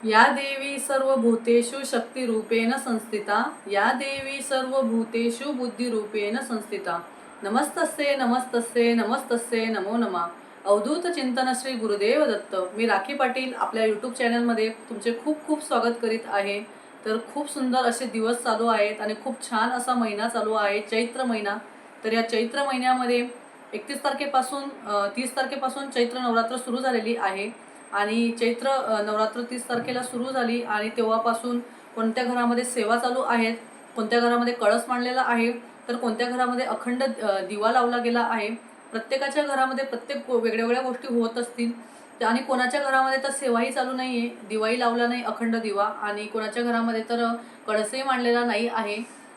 या देवी सर्वभूतेषु शक्तिरूपेण संस्थिता। या देवी सर्वभूतेषु बुद्धिरूपेण संस्थिता। नमस्तस्ये नमस्तस्ये नमस्तस्ये नमो नमा। अवधूत चिंतन श्री गुरुदेव दत्त। मी राखी पाटील आपल्या यूट्यूब चॅनलमध्ये तुमचे खूप खूप स्वागत करीत आहे. तर खूप सुंदर असे दिवस चालू आहेत आणि खूप छान असा महिना चालू आहे चैत्र महिना. तर या चैत्र महिन्यामध्ये एकतीस तारखेपासून तीस तारखेपासून चैत्र नवरात्र सुरू झालेली आहे. आणि चैत्र नवरात्र तीस तारखेला सुरू झाली आणि तेव्हापासून कोणत्या घरामध्ये सेवा चालू आहेत कोणत्या घरामध्ये कळस मांडलेला आहे तर कोणत्या घरामध्ये अखंड दिवा लावला गेला आहे प्रत्येकाच्या घरामध्ये प्रत्येक वेगळ्या वेगळ्या गोष्टी होत असतील. आणि कोणाच्या घरामध्ये तर सेवाही चालू नाही आहे दिवाही लावला नाही अखंड दिवा आणि कोणाच्या घरामध्ये तर कळसही मांडलेला नाही आहे.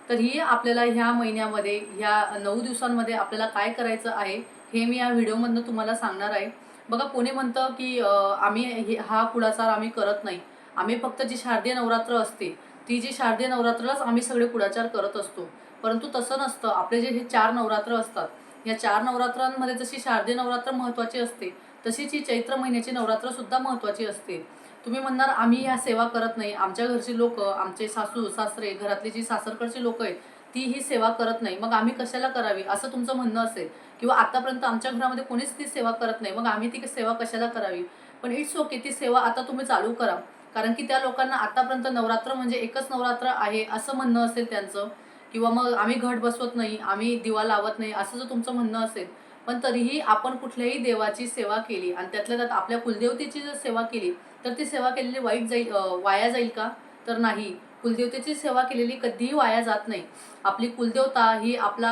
तर ही आपल्याला ह्या महिन्यामध्ये ह्या नऊ दिवसांमध्ये आपल्याला काय करायचं आहे हे मी या व्हिडिओमधनं तुम्हाला सांगणार आहे. बघा पुणे म्हणतं की आम्ही हे हा कुडाचार आम्ही करत नाही. आम्ही फक्त जी शारदीय नवरात्र असते ती जी शारदीय नवरात्रालाच आम्ही सगळे कुडाचार करत असतो. परंतु तसं नसतं. आपले जे हे चार नवरात्र असतात या चार नवरात्रांमध्ये जशी शारदीय नवरात्र महत्त्वाची असते तशीच ही चैत्र महिन्याची नवरात्रसुद्धा महत्त्वाची असते. तुम्ही म्हणणार आम्ही ह्या सेवा करत नाही. आमच्या घरचे लोक आमचे सासू सासरे घरातली जी सासरकडची लोक आहेत ती ही सेवा करत नाही मग आम्ही कशाला करावी? असं तुमचं म्हणणं असेल. किंवा आतापर्यंत आमच्या घरामध्ये कोणीच ती सेवा करत नाही मग आम्ही ती सेवा कशाला करावी? पण इट्स ओके ती सेवा आता तुम्ही चालू करा. कारण की त्या लोकांना आतापर्यंत नवरात्र म्हणजे एकच नवरात्र आहे असं म्हणणं असेल त्यांचं. किंवा मग आम्ही घट बसवत नाही आम्ही दिवा लावत नाही असं जर तुमचं म्हणणं असेल. पण तरीही आपण कुठल्याही देवाची सेवा केली आणि त्यातल्या त्यात आपल्या कुलदेवतेची जर सेवा केली तर ती सेवा केलेली वाईट जाईल वाया जाईल का? तर नाही. कुलदेवतेची सेवा केलेली कधीही वाया जात नाही. आपली कुलदेवता ही आपला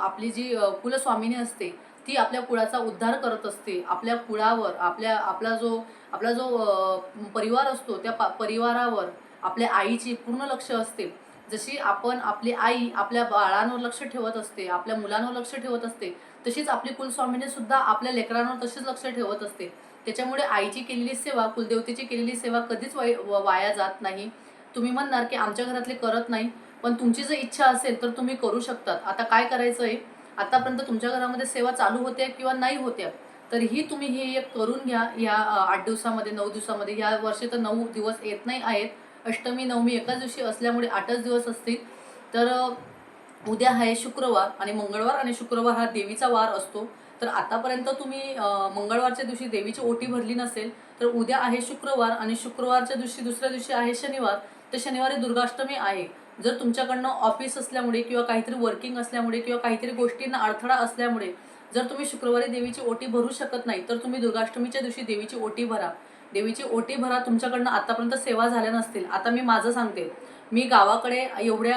आपली जी कुलस्वामिनी असते ती आपल्या कुळाचा उद्धार करत असते. आपल्या कुळावर आपल्या आपला जो आपला जो परिवार असतो त्या परिवारावर आपल्या आईची पूर्ण लक्ष असते. जशी आपण आपली आई आपल्या बाळांवर लक्ष ठेवत असते आपल्या मुलांवर लक्ष ठेवत असते तशीच आपली कुलस्वामिनी सुद्धा आपल्या लेकरांवर तशीच लक्ष ठेवत असते. त्याच्यामुळे आईची केलेली सेवा कुलदेवतेची केलेली सेवा कधीच व- वाया जात नाही. तुम्ही म्हणणार की आमच्या घरातले करत नाही पण तुमची जर इच्छा असेल तर तुम्ही करू शकतात. आता काय करायचं आहे आतापर्यंत तुमच्या घरामध्ये सेवा चालू होत्या किंवा नाही होत्या तरीही तुम्ही हे एक करून घ्या. या आठ दिवसामध्ये नऊ दिवसामध्ये ह्या वर्षी तर नऊ दिवस येत नाही आहेत. अष्टमी नवमी एकाच दिवशी असल्यामुळे आठच दिवस असतील. तर उद्या आहे शुक्रवार आणि मंगळवार आणि शुक्रवार हा देवीचा वार असतो. तर आतापर्यंत तुम्ही मंगळवारच्या दिवशी देवीची ओटी भरली नसेल तर उद्या आहे शुक्रवार आणि शुक्रवारच्या दिवशी दुसऱ्या दिवशी आहे शनिवार. तर शनिवारी दुर्गाष्टमी आहे. जर तुमच्याकडनं ऑफिस असल्यामुळे किंवा काहीतरी वर्किंग असल्यामुळे किंवा काहीतरी गोष्टींना अडथळा असल्यामुळे जर तुम्ही शुक्रवारी देवीची ओटी भरू शकत नाही तर तुम्ही दुर्गाष्टमीच्या दिवशी देवीची ओटी भरा. देवीची ओटी भरा तुमच्याकडनं आतापर्यंत सेवा झाल्या नसतील. आता मी माझं सांगते. मी गावाकडे एवढ्या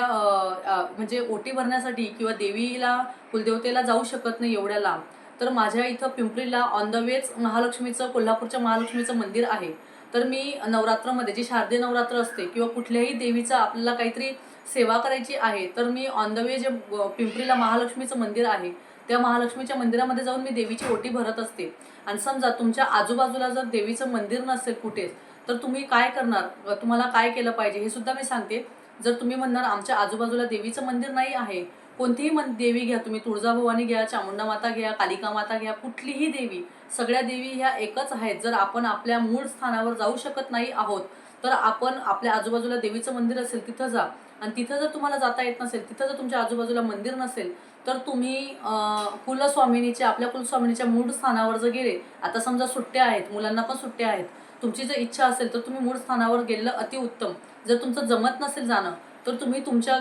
म्हणजे ओटी भरण्यासाठी किंवा देवीला कुलदेवतेला जाऊ शकत नाही एवढ्या लांब तर माझ्या इथं पिंपरीला ऑन द वेच महालक्ष्मीचं कोल्हापूरच्या महालक्ष्मीचं मंदिर आहे. तर मी नवरात्रामध्ये जी शारदीय नवरात्र असते किंवा कुठल्याही देवीचा आपल्याला काहीतरी सेवा करायची आहे तर मी ऑन द वे जे पिंपरीला महालक्ष्मीचं मंदिर आहे त्या महालक्ष्मीच्या मंदिरामध्ये जाऊन मी देवीची ओटी भरत असते. आणि समजा तुमच्या आजूबाजूला जर देवीचं मंदिर नसेल कुठेच तर तुम्ही काय करणार? तुम्हाला काय केलं पाहिजे हे सुद्धा मी सांगते. जर तुम्ही म्हणणार आमच्या आजूबाजूला देवीचं मंदिर नाही आहे कोणतीही मन देवी घ्या तुम्ही तुळजाभवानी घ्या चामुंडा माता घ्या कालिका माता घ्या कुठलीही देवी सगळ्या देवी ह्या एकच आहेत. जर आपण आपल्या मूळ स्थानावर जाऊ शकत नाही आहोत तर आपण आपल्या आजूबाजूला देवीचं मंदिर असेल तिथं जा. आणि तिथं जर तुम्हाला जाता येत नसेल तिथं जर तुमच्या आजूबाजूला मंदिर नसेल तर तुम्ही कुलस्वामिनीच्या आपल्या कुलस्वामिनीच्या मूळ स्थानावर जर गेले आता समजा सुट्ट्या आहेत मुलांना पण सुट्ट्या आहेत तुमची जर इच्छा असेल तर तुम्ही मूळ स्थानावर गेलेलं अतिउत्तम. जर तुमचं जमत नसेल जाणं तर तुम्ही तुमच्या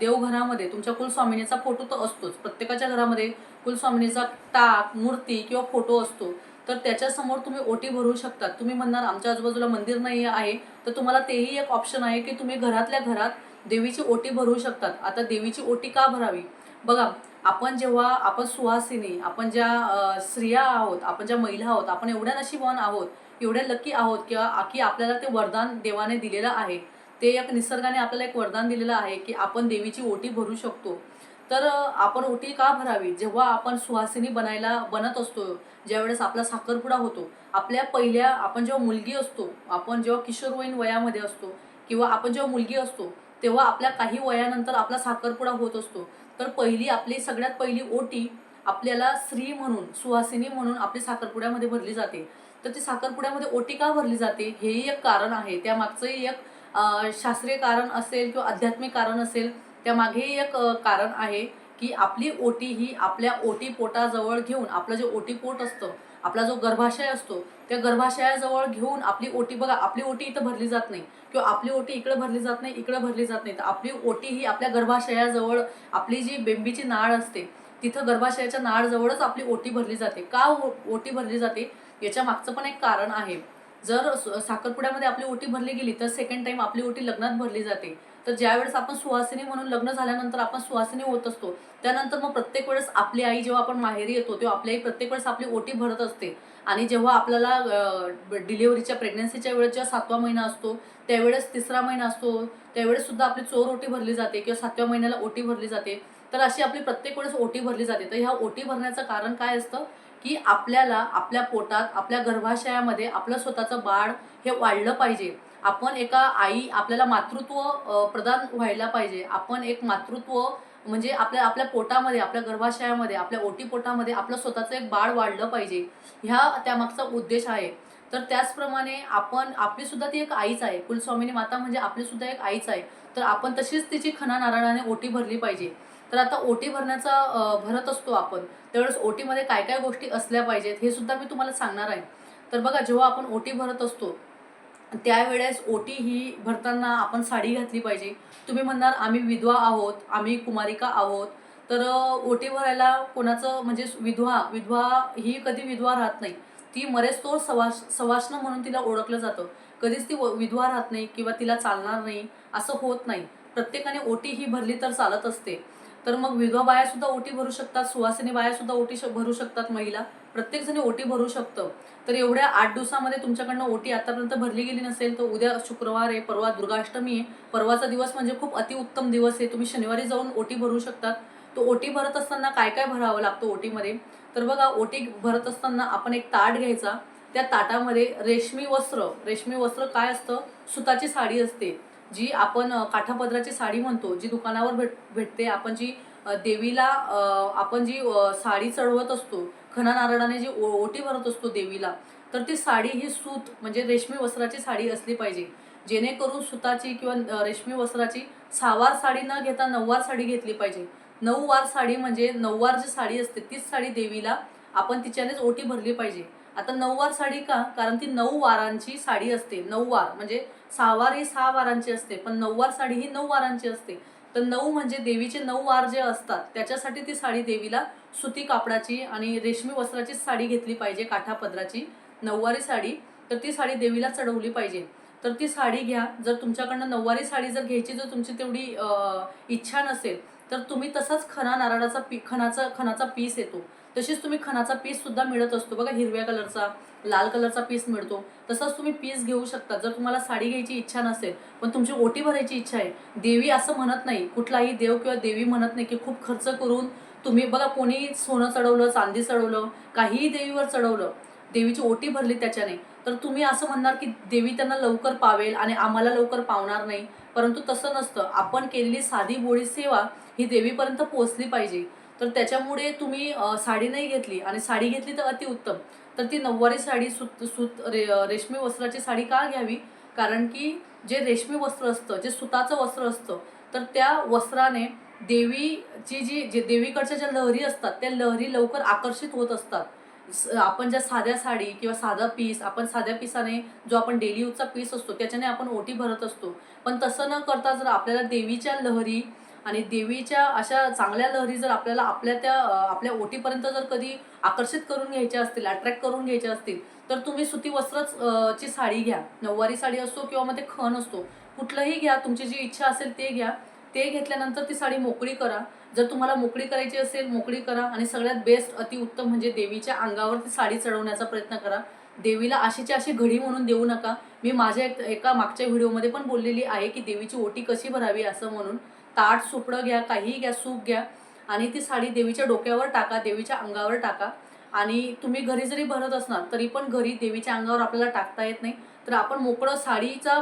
देवघरामध्ये तुमच्या कुलस्वामिनीचा फोटो तर असतोच. प्रत्येकाच्या घरामध्ये कुलस्वामिनीचा ताक मूर्ती किंवा फोटो असतो. तर त्याच्यासमोर तुम्ही ओटी भरू शकतात. तुम्ही म्हणणार आमच्या आजूबाजूला मंदिर नाही आहे. तर तुम्हाला तेही एक ऑप्शन आहे की तुम्ही घरातल्या घरात देवीची ओटी भरू शकतात. आता देवीची ओटी का भरावी? बघा आपण जेव्हा आपण सुहासिनी आपण ज्या स्त्रिया आहोत आपण ज्या महिला आहोत आपण एवढ्या नशीबवान आहोत एवढ्या लकी आहोत किंवा की आपल्याला ते वरदान देवाने दिलेलं आहे. ते एक निसर्गाने आपल्याला एक वरदान दिलेलं आहे की आपण देवीची ओटी भरू शकतो. तर आपण ओटी का भरावी? जेव्हा आपण सुहासिनी बनायला बनत असतो ज्यावेळेस आपला साखरपुडा होतो आपल्या पहिल्या आपण जेव्हा मुलगी असतो आपण जेव्हा किशोरवयीन वयामध्ये असतो किंवा आपण जेव्हा मुलगी असतो तेव्हा आपल्या काही वयानंतर आपला साखरपुडा होत असतो. तर पहिली आपली सगळ्यात पहिली ओटी आपल्याला स्त्री म्हणून सुहासिनी म्हणून आपली साखरपुड्यामध्ये भरली जाते. तर ती साखरपुड्यामध्ये ओटी का भरली जाते हेही एक कारण आहे. त्यामागचंही एक शास्त्रीय कारण असेल किंवा आध्यात्मिक कारण असेल त्यामागेही एक कारण आहे की आपली ओटी ही आपल्या ओटी पोटाजवळ घेऊन आपलं जे ओटी पोट असतं आपला जो गर्भाशय असतो त्या गर्भाशयाजवळ घेऊन आपली ओटी बघा आपली ओटी इथं भरली जात नाही. किंवा आपली ओटी इकडे भरली जात नाही इकडे भरली जात नाही. तर आपली ओटी ही आपल्या गर्भाशयाजवळ आपली जी बेंबीची नाळ असते तिथं गर्भाशयाच्या नाळजवळच आपली ओटी भरली जाते. का ओ- ओटी भरली जाते? याच्या मागचं पण एक कारण आहे. जर साखरपुड्यामध्ये आपली ओटी भरली गेली तर सेकंड टाइम आपली ओटी लग्नात भरली जाते. तर ज्यावेळेस आपण सुहासिनी म्हणून लग्न झाल्यानंतर आपण सुहासिनी होत असतो त्यानंतर मग प्रत्येक वेळेस आपली आई जेव्हा आपण माहेरी येतो तेव्हा आपली आई प्रत्येक वेळेस आपली ओटी भरत असते. आणि जेव्हा आपल्याला डिलिव्हरीच्या प्रेग्नन्सीच्या वेळेस जेव्हा सातवा महिना असतो त्यावेळेस तिसरा महिना असतो त्यावेळेस सुद्धा आपली चोर ओटी भरली जाते किंवा सातव्या महिन्याला ओटी भरली जाते. तर अशी आपली प्रत्येक वेळेस ओटी भरली जाते. तर ह्या ओटी भरण्याचं कारण काय असतं? की आपल्याला आपल्या पोटात आपल्या गर्भाशयामध्ये आपलं स्वतःचं बाळ हे वाढलं पाहिजे. आपण एका आई आपल्याला मातृत्व प्रदान व्हायला पाहिजे. आपण एक मातृत्व म्हणजे आपल्या आपल्या पोटामध्ये आपल्या गर्भाशयामध्ये आपल्या ओटी पोटामध्ये आपलं स्वतःचं एक बाळ वाढलं पाहिजे. ह्या त्यामागचा उद्देश आहे. तर त्याचप्रमाणे आपण आपली सुद्धा ती एक आईच आहे. कुलस्वामिनी माता म्हणजे आपली सुद्धा एक आईच आहे. तर आपण तशीच तिची खना नारळाने ओटी भरली पाहिजे. तर आता ओटी भरण्याचा भरत असतो आपण. त्यावेळेस ओटीमध्ये काय काय गोष्टी असल्या पाहिजेत हे सुद्धा मी तुम्हाला सांगणार आहे. तर बघा जेव्हा आपण ओटी भरत असतो त्यावेळेस ओटी ही भरताना आपण साडी घातली पाहिजे. तुम्ही म्हणणार आम्ही विधवा आहोत आम्ही कुमारिका आहोत. तर ओटी भरायला कोणाचं म्हणजे विधवा विधवा ही कधी विधवा राहत नाही. ती मरेच तो सवास सवाष्ण म्हणून तिला ओळखलं जातं. कधीच ती व- विधवा राहत नाही किंवा तिला चालणार नाही असं होत नाही. प्रत्येकाने ओटी ही भरली तर चालत असते. तर मग विधवा बाया सुद्धा ओटी भरू शकतात सुवासिनी बाया सुद्धा ओटी भरू शकतात महिला. प्रत्येक जणी ओटी भरू शकतं. तर एवढ्या आठ दिवसामध्ये तुमच्याकडनं ओटी आतापर्यंत भरली गेली नसेल तर उद्या शुक्रवार आहे परवा दुर्गाष्टमी आहे. परवाचा दिवस म्हणजे खूप अतिउत्तम दिवस आहे. तुम्ही शनिवारी जाऊन ओटी भरू शकतात. तो ओटी भरत असताना काय काय भरावं लागतं ओटीमध्ये? तर बघा ओटी भरत असताना आपण एक ताट घ्यायचा. त्या ताटामध्ये रेशमी वस्त्र रेशमी वस्त्र काय असतं? सुताची साडी असते. जी आपण काठापदराची साडी म्हणतो जी दुकानावर भेट भेटते आपण जी देवीला आपण जी साडी चढवत असतो खना नारळाने जी ओ- ओटी भरत असतो देवीला तर ती साडी ही सूत म्हणजे रेशमी वस्त्राची साडी असली पाहिजे. जेणेकरून सुताची किंवा रेशमी वस्त्राची सहावार साडी न घेता नऊवार साडी घेतली पाहिजे. नऊवार साडी म्हणजे नऊवार जी साडी असते तीच साडी देवीला आपण तिच्यानेच ओटी भरली पाहिजे. आता नऊवार साडी का? कारण ती नऊ वारांची साडी असते. नऊ वार. म्हणजे सहा वार ही सहा वारांची असते. पण नऊवार साडी ही नऊ वारांची असते. तर नऊ म्हणजे देवीचे नऊ वार जे असतात त्याच्यासाठी ती साडी देवीला सुती कापडाची आणि रेशमी वस्त्राची साडी घेतली पाहिजे काठापदराची नऊवारी साडी. तर ती साडी देवीला चढवली पाहिजे. तर ती साडी घ्या. जर तुमच्याकडनं नऊवारी साडी जर घ्यायची जर तुमची तेवढी इच्छा नसेल तर तुम्ही तसाच खना नारळाचा पी खणाचा खणाचा पीस येतो. तशीच तुम्ही खणाचा पीस सुद्धा मिळत असतो. बघा हिरव्या कलरचा लाल कलरचा पीस मिळतो. तसाच तुम्ही पीस घेऊ शकता. जर तुम्हाला साडी घ्यायची इच्छा नसेल पण तुमची ओटी भरायची इच्छा आहे देवी असं म्हणत नाही कुठलाही देव किंवा देवी म्हणत नाही की खूप खर्च करून तुम्ही बघा कोणी सोनं चढवलं चांदी चढवलं काहीही देवीवर चढवलं देवीची ओटी भरली त्याच्याने तर तुम्ही असं म्हणणार की देवी त्यांना लवकर पावेल आणि आम्हाला लवकर पावणार नाही. परंतु तसं नसतं. आपण केलेली साधी बोळी सेवा ही देवीपर्यंत पोहोचली पाहिजे. तर त्याच्यामुळे तुम्ही साडी नाही घेतली आणि साडी घेतली तर अतिउत्तम. तर ती नऊवारी साडी सुत सुत रे रेशमी वस्त्राची साडी का घ्यावी? कारण की जे रेशमी वस्त्र असतं जे सुताचं वस्त्र असतं तर त्या वस्त्राने देवीची जी जे देवीकडच्या ज्या लहरी असतात त्या लहरी लवकर आकर्षित होत असतात. आपण ज्या साध्या साडी किंवा साधा पीस आपण साध्या पिसाने जो आपण डेली यूजचा पीस असतो त्याच्याने आपण ओटी भरत असतो. पण तसं न करता जर आपल्याला देवीच्या लहरी आणि देवीच्या अशा चांगल्या लहरी जर आपल्याला आपल्या त्या आपल्या ओटीपर्यंत जर कधी आकर्षित करून घ्यायच्या असतील अट्रॅक्ट करून घ्यायच्या असतील तर तुम्ही सुती वस्त्रच ची साडी घ्या. नऊवारी साडी असो किंवा मग ते खण असतो कुठलंही घ्या तुमची जी इच्छा असेल ते घ्या. ते घेतल्यानंतर ती साडी मोकळी करा. जर तुम्हाला मोकळी करायची असेल मोकळी करा आणि सगळ्यात बेस्ट अतिउत्तम म्हणजे देवीच्या अंगावर ती साडी चढवण्याचा प्रयत्न करा. देवीला अशीची अशी घडी म्हणून देऊ नका. मी माझ्या एक एका मागच्या व्हिडिओमध्ये पण बोललेली आहे की देवीची ओटी कशी भरावी असं म्हणून. ताट सुपडं घ्या काहीही घ्या सूप घ्या आणि ती साडी देवीच्या डोक्यावर टाका देवीच्या अंगावर टाका. आणि तुम्ही घरी जरी भरत असणार तरी पण घरी देवीच्या अंगावर आपल्याला टाकता येत नाही. तर आपण मोकळं साडीचा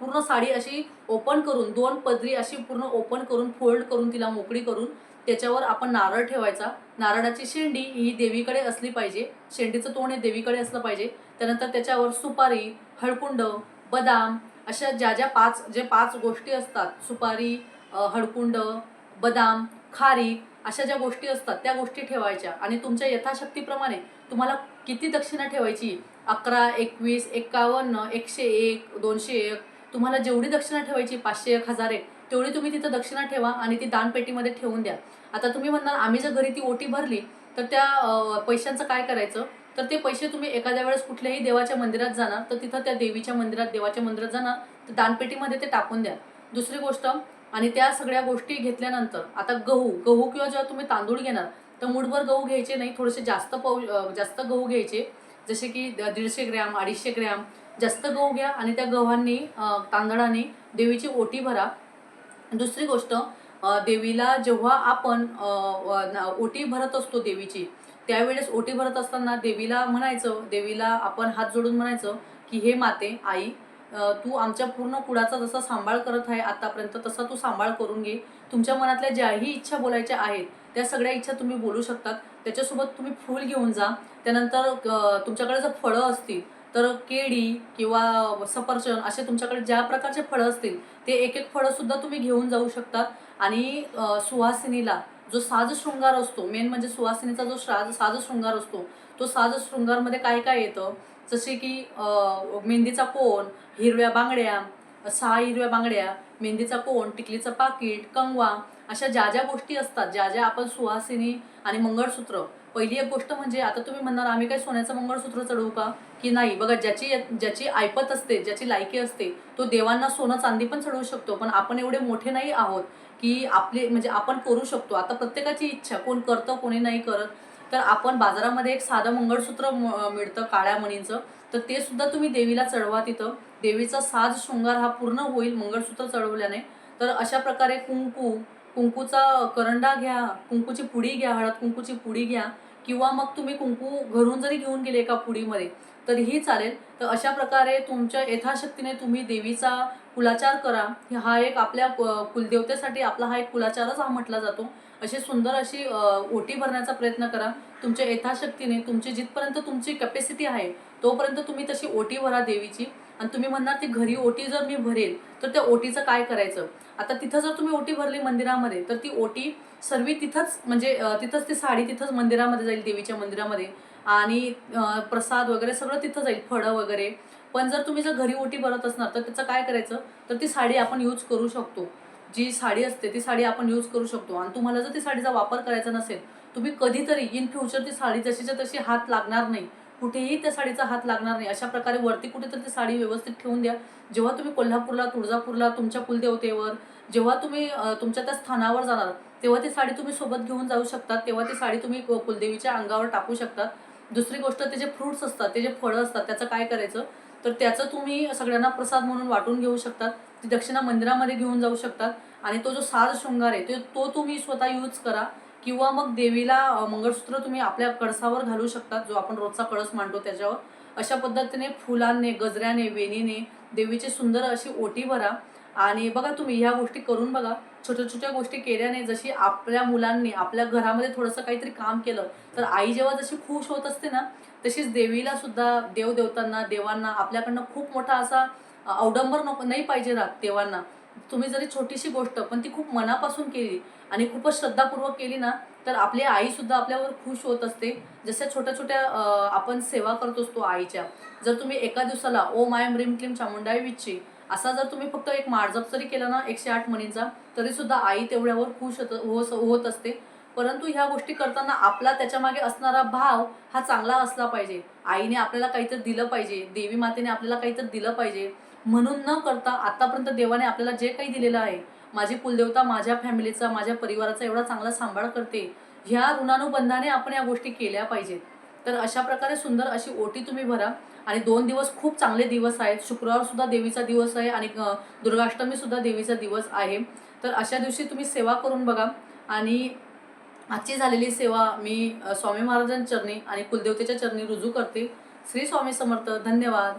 पूर्ण साडी अशी ओपन करून दोन पदरी अशी पूर्ण ओपन करून फोल्ड करून तिला मोकळी करून त्याच्यावर आपण नारळ ठेवायचा. नारळाची शेंडी ही देवीकडे असली पाहिजे. शेंडीचं तोंड हे देवीकडे असलं पाहिजे. त्यानंतर त्याच्यावर सुपारी हळकुंड बदाम अशा ज्या ज्या पाच जे पाच गोष्टी असतात सुपारी हडकुंड बदाम खारीक अशा ज्या गोष्टी असतात त्या गोष्टी ठेवायच्या. आणि तुमच्या यथाशक्तीप्रमाणे तुम्हाला किती दक्षिणा ठेवायची? अकरा एकवीस एक्कावन्न एकशे एक दोनशे एक तुम्हाला जेवढी दक्षिणा ठेवायची पाचशे एक हजार एक तेवढी तुम्ही तिथं दक्षिणा ठेवा आणि ती दानपेटीमध्ये ठेवून द्या. आता तुम्ही म्हणणार आम्ही जर घरी ती ओटी भरली तर त्या पैशांचं काय करायचं? तर ते पैसे तुम्ही एखाद्या वेळेस कुठल्याही देवाच्या मंदिरात जाणार तर तिथं त्या देवीच्या मंदिरात देवाच्या मंदिरात जाणार तर दानपेटीमध्ये ते टाकून द्या. दुसरी गोष्ट आणि त्या सगळ्या गोष्टी घेतल्यानंतर आता गहू गहू किंवा जेव्हा तुम्ही तांदूळ घेणार तर मुठभर गहू घ्यायचे नाही थोडेसे जास्त पौ जास्त गहू घ्यायचे. जसे की द- दीडशे ग्रॅम अडीचशे ग्रॅम जास्त गहू घ्या आणि त्या गव्हांनी तांदळाने देवीची ओटी भरा. दुसरी गोष्ट देवीला जेव्हा आपण ओटी भरत असतो देवीची त्यावेळेस ओटी भरत असताना देवीला म्हणायचं देवीला आपण हात जोडून म्हणायचं की हे माते आई तू आमच्या पूर्ण कुळाचा जसा सांभाळ करत आहे आतापर्यंत तसा तू सांभाळ करून घे. तुमच्या मनातल्या ज्याही इच्छा बोलायच्या आहेत त्या सगळ्या इच्छा तुम्ही बोलू शकतात. त्याच्यासोबत तुम्ही फूल घेऊन जा. त्यानंतर तुमच्याकडे जर फळं असतील तर केळी किंवा सफरचंद असे तुमच्याकडे ज्या प्रकारचे फळं असतील ते एक एक फळं सुद्धा तुम्ही घेऊन जाऊ शकतात. आणि सुहासिनीला जो साज शृंगार असतो मेन म्हणजे सुहासिनीचा जो साज साज शृंगार असतो तो साज शृंगारमध्ये काय काय येतं? जसे की मेहंदीचा कोण हिरव्या बांगड्या सहा हिरव्या बांगड्या मेहंदीचा कोण टिकलीचं पाकिट कंगवा अशा ज्या ज्या गोष्टी असतात ज्या ज्या आपण सुहासिनी आणि मंगळसूत्र पहिली एक गोष्ट म्हणजे आता तुम्ही म्हणणार आम्ही काही सोन्याचं मंगळसूत्र चढवू का? की नाही. बघा ज्याची ज्याची ऐपत असते ज्याची लायकी असते तो देवांना सोनं चांदी पण चढवू शकतो पण आपण एवढे मोठे नाही आहोत की आपले म्हणजे आपण करू शकतो. आता प्रत्येकाची इच्छा कोण करतं कोणी नाही करत. तर आपण बाजारामध्ये एक साधं मंगळसूत्र म- मिळतं काळ्या मणींचं. तर ते सुद्धा तुम्ही देवीला चढवा तिथं. देवीचा साज शृंगार हा पूर्ण होईल मंगळसूत्र चढवल्याने. तर अशा प्रकारे कुंकू कुंकूचा करंडा घ्या कुंकूची पुडी घ्या हळद कुंकूची पुडी घ्या किंवा मग तुम्ही कुंकू घरून जरी घेऊन गेले एका पुडीमध्ये तरीही चालेल. तर अशा प्रकारे तुमच्या यथाशक्तीने तुम्ही देवीचा कुलाचार करा. हा एक आपल्या कुलदेवतेसाठी आपला हा एक कुलाचारच हा म्हटला जातो. अशी सुंदर अशी ओटी भरण्याचा प्रयत्न करा. तुमच्या यथाशक्तीने तुमची जिथपर्यंत तुमची कॅपॅसिटी आहे तोपर्यंत तुम्ही तशी ओटी भरा देवीची. आणि तुम्ही म्हणणार ती घरी ओटी जर मी भरेल तर त्या ओटीचं काय करायचं? आता तिथं जर तुम्ही ओटी भरली मंदिरामध्ये तर ती ओटी सर्व तिथंच म्हणजे तिथंच ती साडी तिथंच मंदिरामध्ये जाईल देवीच्या मंदिरामध्ये. आणि प्रसाद वगैरे सगळं तिथं जाईल फळं वगैरे. पण जर तुम्ही जर घरी ओटी भरत असणार तर त्याचं काय करायचं? तर ती साडी आपण यूज करू शकतो. जी साडी असते ती साडी आपण यूज करू शकतो. आणि तुम्हाला जर ती साडीचा वापर करायचा नसेल तुम्ही कधीतरी इन फ्युचर ती साडी जशीच्या तशी हात लागणार नाही कुठेही त्या साडीचा हात लागणार नाही अशा प्रकारे वरती कुठेतरी ती साडी व्यवस्थित ठेवून द्या. जेव्हा तुम्ही कोल्हापूरला तुळजापूरला तुमच्या कुलदेवतेवर जेव्हा तुम्ही तुमच्या त्या स्थानावर जाणार तेव्हा ती साडी तुम्ही सोबत घेऊन जाऊ शकतात तेव्हा ती साडी तुम्ही कुलदेवीच्या अंगावर टाकू शकतात दुसरी गोष्ट ते जे फ्रुट्स असतात ते जे फळं असतात त्याचं काय करायचं? तर त्याचं तुम्ही सगळ्यांना प्रसाद म्हणून वाटून घेऊ शकतात ती दक्षिणा मंदिरामध्ये घेऊन जाऊ शकतात. आणि तो जो साज शृंगार आहे तो तो तुम्ही स्वतः यूज करा. किंवा मग देवीला मंगळसूत्र तुम्ही आपल्या कळसावर घालू शकतात जो आपण रोजचा कळस मांडतो त्याच्यावर. अशा पद्धतीने फुलांनी गजऱ्याने वेणीने देवीची सुंदर अशी ओटी भरा. आणि बघा तुम्ही ह्या गोष्टी करून बघा. छोट्या छोट्या गोष्टी केल्याने जशी आपल्या मुलांनी आपल्या घरामध्ये थोडंसं काहीतरी काम केलं तर आई जेव्हा जशी खुश होत असते ना तशीच देवीला सुद्धा देवदेवतांना देवांना आपल्याकडनं खूप मोठा असा अवडंबर नको नाही पाहिजे राग देवांना तुम्ही जरी छोटीशी गोष्ट पण ती खूप मनापासून केली आणि खूपच श्रद्धापूर्वक केली ना तर आपली आईसुद्धा आपल्यावर खुश होत असते. जशा छोट्या छोट्या आपण सेवा करत असतो आईच्या. जर तुम्ही एका दिवसाला ओ माय ह्रीम क्लीम चामुंडाई विच्ची असा जर तुम्ही फक्त एक माळजप जरी केला ना एकशे आठ मणींचा तरीसुद्धा आई तेवढ्यावर खुश होत हो- होत असते. परंतु ह्या गोष्टी करताना आपला त्याच्यामागे असणारा भाव हा चांगला असला पाहिजे. आईने आपल्याला काहीतरी दिलं पाहिजे. देवी मातेने आपल्याला काहीतरी दिलं पाहिजे. म्हणून न करता आतापर्यंत देवाने आपल्याला जे काही दिलेलं आहे माझी कुलदेवता माझ्या फॅमिलीचा माझ्या परिवाराचा एवढा चांगला सांभाळ करते ह्या ऋणानुबंधाने आपण या गोष्टी केल्या पाहिजेत. तर अशा प्रकारे सुंदर अशी ओटी तुम्ही भरा. आणि दोन दिवस खूप चांगले दिवस आहेत. शुक्रवारसुद्धा देवीचा दिवस आहे आणि दुर्गाष्टमीसुद्धा देवीचा दिवस आहे. तर अशा दिवशी तुम्ही सेवा करून बघा. आणि आजची झालेली सेवा मी स्वामी महाराजांच्या चरणी आणि कुलदेवतेच्या चरणी रुजू करते. श्री स्वामी समर्थ. धन्यवाद.